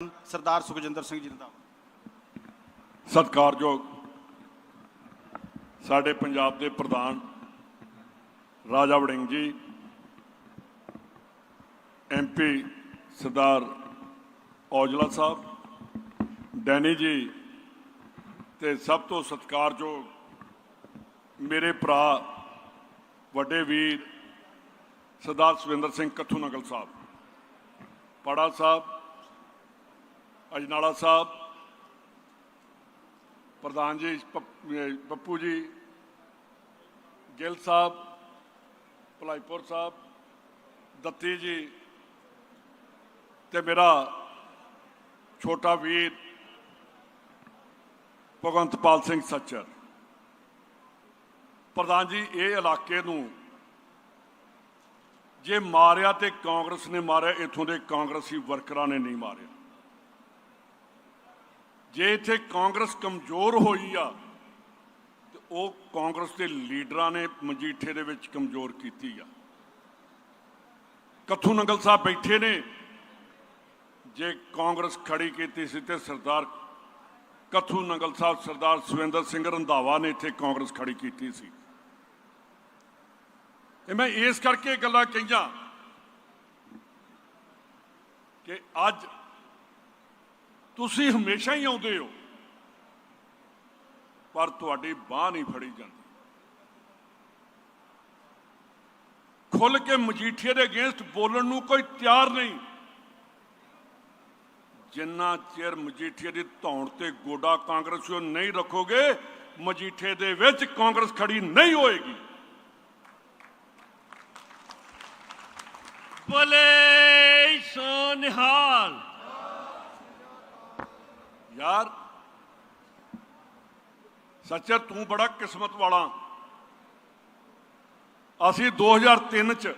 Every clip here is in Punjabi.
ਸਰਦਾਰ ਸੁਖਜਿੰਦਰ ਸਿੰਘ ਜੀ ਦਾ ਸਤਿਕਾਰਯੋਗ ਸਾਡੇ ਪੰਜਾਬ ਦੇ ਪ੍ਰਧਾਨ ਰਾਜਾ ਵੜਿੰਗ ਜੀ ਐਮਪੀ ਸਰਦਾਰ ਔਜਲਾ ਸਾਹਿਬ, ਡੈਨੀ ਜੀ ਤੇ ਸਭ ਤੋਂ ਸਤਿਕਾਰਯੋਗ ਮੇਰੇ ਭਰਾ ਵੱਡੇ ਵੀਰ ਸਰਦਾਰ ਸੁਵਿੰਦਰ ਸਿੰਘ ਕੱਥੂ ਨਗਲ ਸਾਹਿਬ, ਪੜਾ ਸਾਹਿਬ ਅਜਨਾਲਾ ਸਾਹਿਬ, ਪ੍ਰਧਾਨ ਜੀ ਪੱਪੂ ਜੀ, ਗਿੱਲ ਸਾਹਿਬ, ਭਲਾਈਪੁਰ ਸਾਹਿਬ, ਦੱਤੀ ਜੀ ਤੇ ਮੇਰਾ ਛੋਟਾ ਵੀਰ ਭਗਵੰਤਪਾਲ ਸਿੰਘ ਸੱਚਰ। ਪ੍ਰਧਾਨ ਜੀ, ਇਹ ਇਲਾਕੇ ਨੂੰ ਜੇ ਮਾਰਿਆ ਤੇ ਕਾਂਗਰਸ ਨੇ ਮਾਰਿਆ, ਇਥੋਂ ਦੇ ਕਾਂਗਰਸੀ ਵਰਕਰਾਂ ਨੇ ਨਹੀਂ ਮਾਰਿਆ। ਜੇ ਇੱਥੇ ਕਾਂਗਰਸ ਕਮਜ਼ੋਰ ਹੋਈ ਆ, ਤੇ ਉਹ ਕਾਂਗਰਸ ਦੇ ਲੀਡਰਾਂ ਨੇ ਮਜੀਠੇ ਦੇ ਵਿੱਚ ਕਮਜ਼ੋਰ ਕੀਤੀ ਆ। ਕੱਥੂ ਨੰਗਲ ਸਾਹਿਬ ਬੈਠੇ ਨੇ। ਜੇ ਕਾਂਗਰਸ ਖੜੀ ਕੀਤੀ ਸੀ ਤੇ ਸਰਦਾਰ ਕੱਥੂ ਨੰਗਲ ਸਾਹਿਬ, ਸਰਦਾਰ ਸੁਵਿੰਦਰ ਸਿੰਘ ਰੰਧਾਵਾ ਨੇ ਇੱਥੇ ਕਾਂਗਰਸ ਖੜੀ ਕੀਤੀ ਸੀ। ਤੇ ਮੈਂ ਇਸ ਕਰਕੇ ਗੱਲਾਂ ਕਹੀਆਂ ਕਿ ਅੱਜ ਤੁਸੀਂ ਹਮੇਸ਼ਾ ਹੀ ਆਉਂਦੇ ਹੋ। ਪਰ ਤੁਹਾਡੀ ਬਾਹ ਨਹੀਂ ਫੜੀ ਜਾਂਦੀ। ਖੁੱਲ ਕੇ ਮਜੀਠੀਏ ਦੇ ਅਗੇਂਸਟ ਬੋਲਣ ਨੂੰ ਕੋਈ ਤਿਆਰ ਨਹੀਂ। ਜਿੰਨਾ ਚਿਰ ਮਜੀਠੀਏ ਦੀ ਧੌਣ ਤੇ ਗੋਡਾ ਕਾਂਗਰਸੀਓ ਨਹੀਂ ਰੱਖੋਗੇ ਮਜੀਠੇ ਦੇ ਵਿੱਚ ਕਾਂਗਰਸ ਖੜੀ ਨਹੀਂ ਹੋਏਗੀ। ਬੋਲੇ ਸੋ ਨਿਹਾਲ। ਯਾਰ, ਸੱਚਾ ਤੂੰ ਬੜਾ ਕਿਸਮਤ ਵਾਲਾ। ਅਸੀਂ 2003 ਚ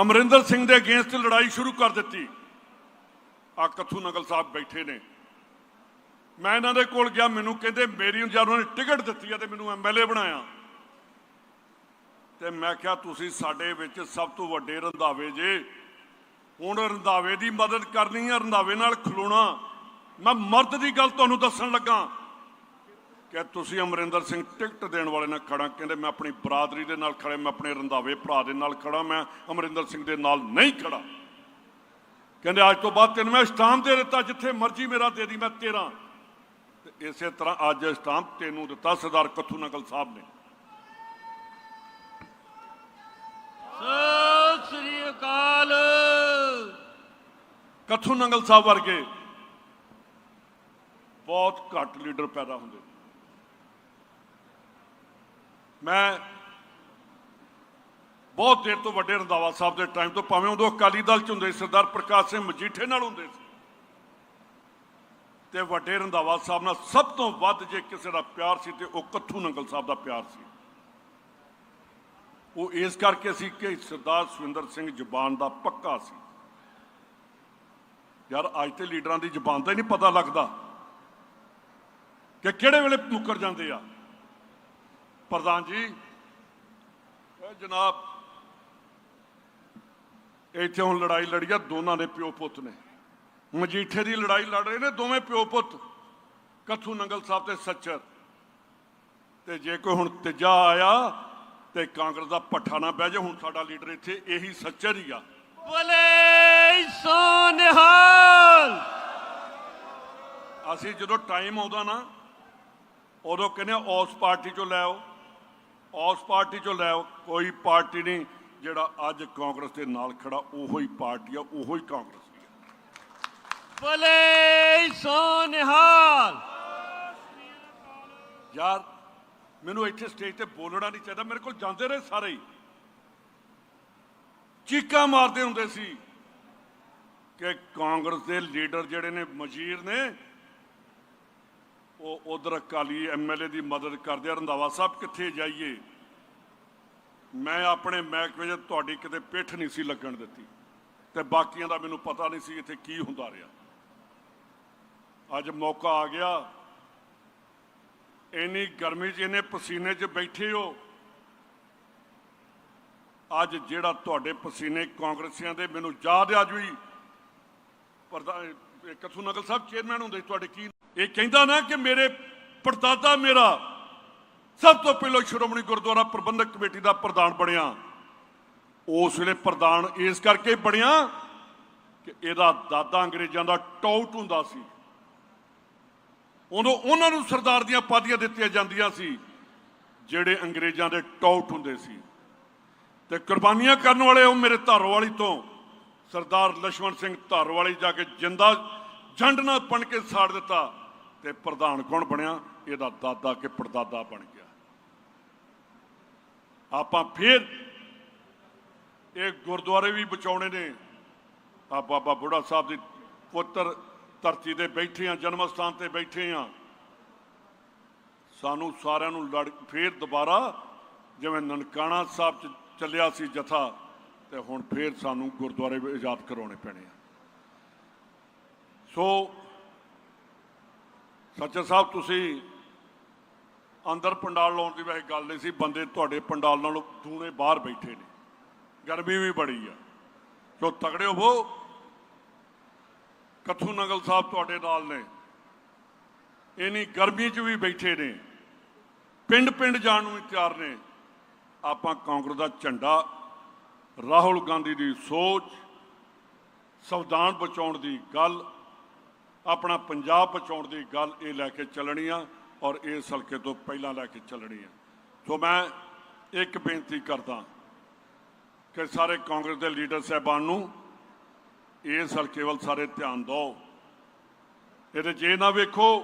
ਅਮਰਿੰਦਰ ਸਿੰਘ ਦੇ ਅਗੇਂਸਟ ਲੜਾਈ ਸ਼ੁਰੂ ਕਰ ਦਿੱਤੀ। ਆ ਕੱਥੂ ਨਗਲ ਸਾਹਿਬ ਬੈਠੇ ਨੇ। ਮੈਂ ਇਹਨਾਂ ਦੇ ਕੋਲ ਗਿਆ, ਮੈਨੂੰ ਕਹਿੰਦੇ, ਮੇਰੀ ਜਦ ਉਹਨਾਂ ਨੇ ਟਿਕਟ ਦਿੱਤੀ ਆ ਤੇ ਮੈਨੂੰ ਐਮਐਲਏ ਬਣਾਇਆ। ਤੇ ਮੈਂ ਕਿਹਾ, ਤੁਸੀਂ ਸਾਡੇ ਵਿੱਚ ਸਭ ਤੋਂ ਵੱਡੇ ਰੰਧਾਵੇ ਜੇ। ਹੁਣ ਰੰਧਾਵੇ ਦੀ ਮਦਦ ਕਰਨੀ ਹੈ ਰੰਧਾਵੇ ਨਾਲ ਖਲੋਣਾ। ਮੈਂ ਮਰਦ ਦੀ ਗੱਲ ਤੁਹਾਨੂੰ ਦੱਸਣ ਲੱਗਾ। ਕਿ ਤੁਸੀਂ ਅਮਰਿੰਦਰ ਸਿੰਘ ਟਿਕਟ ਦੇਣ ਵਾਲੇ ਨਾਲ ਖੜਾ ਕਹਿੰਦੇ ਮੈਂ ਆਪਣੀ ਬਰਾਦਰੀ ਦੇ ਨਾਲ ਖੜੇ ਮੈਂ ਆਪਣੇ ਰੰਧਾਵੇ ਭਰਾ ਦੇ ਨਾਲ ਖੜਾ ਮੈਂ ਅਮਰਿੰਦਰ ਸਿੰਘ ਦੇ ਨਾਲ ਨਹੀਂ ਖੜਾ ਕਹਿੰਦੇ ਅੱਜ ਤੋਂ ਬਾਅਦ ਤੈਨੂੰ ਮੈਂ ਸਟਾਂਪ ਦੇ ਦਿੱਤਾ, ਜਿੱਥੇ ਮਰਜ਼ੀ ਮੇਰਾ ਦੇ ਦੀ, ਮੈਂ ਤੇਰਾ। ਤੇ ਇਸੇ ਤਰ੍ਹਾਂ ਅੱਜ ਸਟਾਮ ਤੈਨੂੰ ਦਿੱਤਾ, ਸਰਦਾਰ ਕੱਥੂ ਨਕਲ ਸਾਹਿਬ ਨੇ। ਸਤਿ ਸ੍ਰੀ ਅਕਾਲ। ਕੱਥੂ ਨੰਗਲ ਸਾਹਿਬ ਵਰਗੇ ਬਹੁਤ ਘੱਟ ਲੀਡਰ ਪੈਦਾ ਹੁੰਦੇ ਮੈਂ ਬਹੁਤ ਦੇਰ ਤੋਂ ਵੱਡੇ ਰੰਧਾਵਾ ਸਾਹਿਬ ਦੇ ਟਾਈਮ ਤੋਂ ਭਾਵੇਂ ਉਦੋਂ ਅਕਾਲੀ ਦਲ ਚ ਹੁੰਦੇ ਸੀ, ਸਰਦਾਰ ਪ੍ਰਕਾਸ਼ ਸਿੰਘ ਮਜੀਠੇ ਨਾਲ ਹੁੰਦੇ ਸੀ। ਤੇ ਵੱਡੇ ਰੰਧਾਵਾ ਸਾਹਿਬ ਨਾਲ ਸਭ ਤੋਂ ਵੱਧ ਜੇ ਕਿਸੇ ਦਾ ਪਿਆਰ ਸੀ ਤੇ ਉਹ ਕੱਥੂ ਨੰਗਲ ਸਾਹਿਬ ਦਾ ਪਿਆਰ ਸੀ। ਉਹ ਇਸ ਕਰਕੇ ਸੀ ਕਿ ਸਰਦਾਰ ਸੁਵਿੰਦਰ ਸਿੰਘ ਜ਼ੁਬਾਨ ਦਾ ਪੱਕਾ ਸੀ। ਯਾਰ ਅੱਜ ਤੇ ਲੀਡਰਾਂ ਦੀ ਜ਼ੁਬਾਨ ਦਾ ਹੀ ਨਹੀਂ ਪਤਾ ਲੱਗਦਾ ਕਿ ਕਿਹੜੇ ਵੇਲੇ ਮੁੱਕਰ ਜਾਂਦੇ ਆ। ਪ੍ਰਧਾਨ ਜੀ, ਇਹ ਜਨਾਬ, ਇੱਥੇ ਹੁਣ ਲੜਾਈ ਲੜੀ ਆ, ਦੋਨਾਂ ਦੇ ਪਿਓ ਪੁੱਤ ਨੇ। ਮਜੀਠੇ ਦੀ ਲੜਾਈ ਲੜ ਰਹੇ ਨੇ ਦੋਵੇਂ ਪਿਓ ਪੁੱਤ, ਕੱਥੂ ਨੰਗਲ ਸਾਹਿਬ ਤੇ ਸੱਚਰ। ਤੇ ਜੇ ਕੋਈ ਹੁਣ ਤੀਜਾ ਆਇਆ ਤੇ ਕਾਂਗਰਸ ਦਾ ਪੱਠਾ ਨਾ ਬਹਿ ਜਾ ਹੁਣ ਸਾਡਾ ਲੀਡਰ ਇੱਥੇ ਇਹੀ ਸੱਚਰ ਹੀ ਆ। ਬੋਲੇ ਸੋ ਨਿਹਾਲ ਅਸੀਂ ਜਦੋਂ ਟਾਈਮ ਆਉਂਦਾ ਨਾ ਉਦੋਂ ਕਹਿੰਦੇ ਉਸ ਪਾਰਟੀ ਚੋਂ ਲੈ ਆਓ। ਉਸ ਪਾਰਟੀ ਚੋਂ ਲੈ ਆਓ। ਕੋਈ ਪਾਰਟੀ ਨਹੀਂ ਜਿਹੜਾ ਅੱਜ ਕਾਂਗਰਸ ਦੇ ਨਾਲ ਖੜਾ ਉਹੋ ਹੀ ਪਾਰਟੀ ਆ ਉਹੋ ਹੀ ਕਾਂਗਰਸ ਬੋਲੇ ਸੋ ਨਿਹਾਲ ਯਾਰ ਮੈਨੂੰ ਇੱਥੇ ਸਟੇਜ ਤੇ ਬੋਲਣਾ ਨਹੀਂ ਚਾਹੀਦਾ ਮੇਰੇ ਕੋਲ ਜਾਂਦੇ ਰਹੇ ਸਾਰੇ ਹੀ। ਚੀਕਾਂ ਮਾਰਦੇ ਹੁੰਦੇ ਸੀ ਕਿ ਕਾਂਗਰਸ ਦੇ ਲੀਡਰ ਜਿਹੜੇ ਨੇ ਮਜੀਰ ਨੇ ਉਹ ਉਧਰ ਅਕਾਲੀ ਐਮਐਲਏ ਦੀ ਮਦਦ ਕਰਦੇ ਆ। ਰੰਧਾਵਾ ਸਾਹਿਬ, ਕਿੱਥੇ ਜਾਈਏ? ਮੈਂ ਆਪਣੇ ਮਹਿਕਮੇ 'ਚ ਤੁਹਾਡੀ ਕਿਤੇ ਪਿੱਠ ਨਹੀਂ ਸੀ ਲੱਗਣ ਦਿੱਤੀ ਤੇ ਬਾਕੀਆਂ ਦਾ ਮੈਨੂੰ ਪਤਾ ਨਹੀਂ ਸੀ ਇੱਥੇ ਕੀ ਹੁੰਦਾ ਰਿਹਾ। ਅੱਜ ਮੌਕਾ ਆ ਗਿਆ। ਇੰਨੀ ਗਰਮੀ 'ਚ ਇਹਨੇ ਪਸੀਨੇ 'ਚ ਬੈਠੇ ਹੋ। ਅੱਜ ਜਿਹੜਾ ਤੁਹਾਡੇ ਪਸੀਨੇ ਕਾਂਗਰਸੀਆਂ ਦੇ ਮੈਨੂੰ ਯਾਦ ਆ ਜੂਈ। ਪ੍ਰਧਾਨ ਕਥੂ ਨਗਲ ਸਾਹਿਬ ਚੇਅਰਮੈਨ ਹੁੰਦੇ ਸੀ ਤੁਹਾਡੇ ਕੀ ਇਹ ਕਹਿੰਦਾ ਨਾ ਕਿ ਮੇਰੇ ਪਰਦਾਦਾ ਮੇਰਾ ਸਭ ਤੋਂ ਪਹਿਲਾਂ ਸ਼੍ਰੋਮਣੀ ਗੁਰਦੁਆਰਾ ਪ੍ਰਬੰਧਕ ਕਮੇਟੀ ਦਾ ਪ੍ਰਧਾਨ ਬਣਿਆ। ਉਸ ਵੇਲੇ ਪ੍ਰਧਾਨ ਇਸ ਕਰਕੇ ਬਣਿਆ ਕਿ ਇਹਦਾ ਦਾਦਾ ਅੰਗਰੇਜ਼ਾਂ ਦਾ ਟੌਟ ਹੁੰਦਾ ਸੀ। ਉਦੋਂ ਉਹਨਾਂ ਨੂੰ ਸਰਦਾਰ ਦੀਆਂ ਪਾਦੀਆਂ ਦਿੱਤੀਆਂ ਜਾਂਦੀਆਂ ਸੀ, ਜਿਹੜੇ ਅੰਗਰੇਜ਼ਾਂ ਦੇ ਟੌਟ ਹੁੰਦੇ ਸੀ। ਤੇ ਕੁਰਬਾਨੀਆਂ ਕਰਨ ਵਾਲੇ ਉਹ ਮੇਰੇ ਧਾਰੋਵਾਲੀ ਤੋਂ, ਸਰਦਾਰ ਲਛਮਣ ਸਿੰਘ ਧਾਰੋਵਾਲੀ ਜਾ ਕੇ ਜਿੰਦਾ ਜੰਡ ਨਾਲ ਪਣ ਕੇ ਸਾੜ ਦਿੱਤਾ। ਤੇ ਪ੍ਰਧਾਨ ਕੌਣ ਬਣਿਆ? ਇਹਦਾ ਦਾਦਾ ਕੇ ਪੜਦਾਦਾ ਬਣ ਗਿਆ। ਆਪਾਂ ਫਿਰ ਇਹ ਗੁਰਦੁਆਰੇ ਵੀ ਬਚਾਉਣੇ ਨੇ। ਆ ਬਾਬਾ ਬੁੱਢਾ ਸਾਹਿਬ ਦੀ ਪੁੱਤਰ ਧਰਤੀ ਤੇ ਬੈਠੇ ਆ, ਜਨਮ ਸਥਾਨ ਤੇ ਬੈਠੇ ਆ। ਸਾਨੂੰ ਸਾਰਿਆਂ ਨੂੰ ਲੜ ਫੇਰ ਦੁਬਾਰਾ ਜਿਵੇਂ ਨਨਕਾਣਾ ਸਾਹਿਬ ਚ ਚੱਲਿਆ ਸੀ ਜਥਾ, ਤੇ ਹੁਣ ਫੇਰ ਸਾਨੂੰ ਗੁਰਦੁਆਰੇ ਵੀ ਆਜ਼ਾਦ ਕਰਾਉਣੇ ਪੈਣੇ ਆ। ਸੋ ਸੱਚਾ ਸਾਹਿਬ, ਤੁਸੀਂ ਅੰਦਰ ਪੰਡਾਲ ਲਾਉਣ ਦੀ ਵੈਸੇ ਗੱਲ ਨਹੀਂ ਸੀ, ਬੰਦੇ ਤੁਹਾਡੇ ਪੰਡਾਲ ਨਾਲੋਂ ਦੂਣੇ ਬਾਹਰ ਬੈਠੇ ਨੇ। ਗਰਮੀ ਵੀ ਬੜੀ ਆ। ਸੋ ਤਗੜੇ ਹੋ, ਕਥੂ ਨਗਲ ਸਾਹਿਬ ਤੁਹਾਡੇ ਨਾਲ ਨੇ। ਇਨੀ ਗਰਮੀ 'ਚ ਵੀ ਬੈਠੇ ਨੇ। ਪਿੰਡ ਪਿੰਡ ਜਾਣ ਨੂੰ ਵੀ ਤਿਆਰ ਨੇ। ਆਪਾਂ ਕਾਂਗਰਸ ਦਾ ਝੰਡਾ, ਰਾਹੁਲ ਗਾਂਧੀ ਦੀ ਸੋਚ, ਸੰਵਿਧਾਨ ਬਚਾਉਣ ਦੀ ਗੱਲ ਆਪਣਾ ਪੰਜਾਬ ਬਚਾਉਣ ਦੀ ਗੱਲ ਇਹ ਲੈ ਕੇ ਚੱਲਣੀ ਆ ਔਰ ਇਸ ਹਲਕੇ ਤੋਂ ਪਹਿਲਾਂ ਲੈ ਕੇ ਚੱਲਣੀ ਆ। ਸੋ ਮੈਂ ਇੱਕ ਬੇਨਤੀ ਕਰਦਾ ਕਿ ਸਾਰੇ ਕਾਂਗਰਸ ਦੇ ਲੀਡਰ ਸਾਹਿਬਾਨ ਨੂੰ ਇਸ ਹਲਕੇ ਵੱਲ ਸਾਰੇ ਧਿਆਨ ਦਿਓ। ਇਹਦੇ ਜੇ ਨਾ ਵੇਖੋ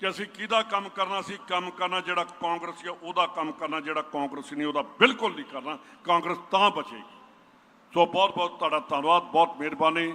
ਕਿ ਅਸੀਂ ਕਿਹਦਾ ਕੰਮ ਕਰਨਾ ਸੀ, ਕੰਮ ਕਰਨਾ ਜਿਹੜਾ ਕਾਂਗਰਸੀ ਉਹਦਾ ਕੰਮ ਕਰਨਾ ਜਿਹੜਾ ਕਾਂਗਰਸੀ ਨਹੀਂ, ਉਹਦਾ ਬਿਲਕੁਲ ਨਹੀਂ ਕਰਨਾ। ਕਾਂਗਰਸ ਤਾਂ ਬਚੇਗੀ। ਸੋ ਬਹੁਤ ਬਹੁਤ ਤੁਹਾਡਾ ਧੰਨਵਾਦ, ਬਹੁਤ ਮਿਹਰਬਾਨੀ।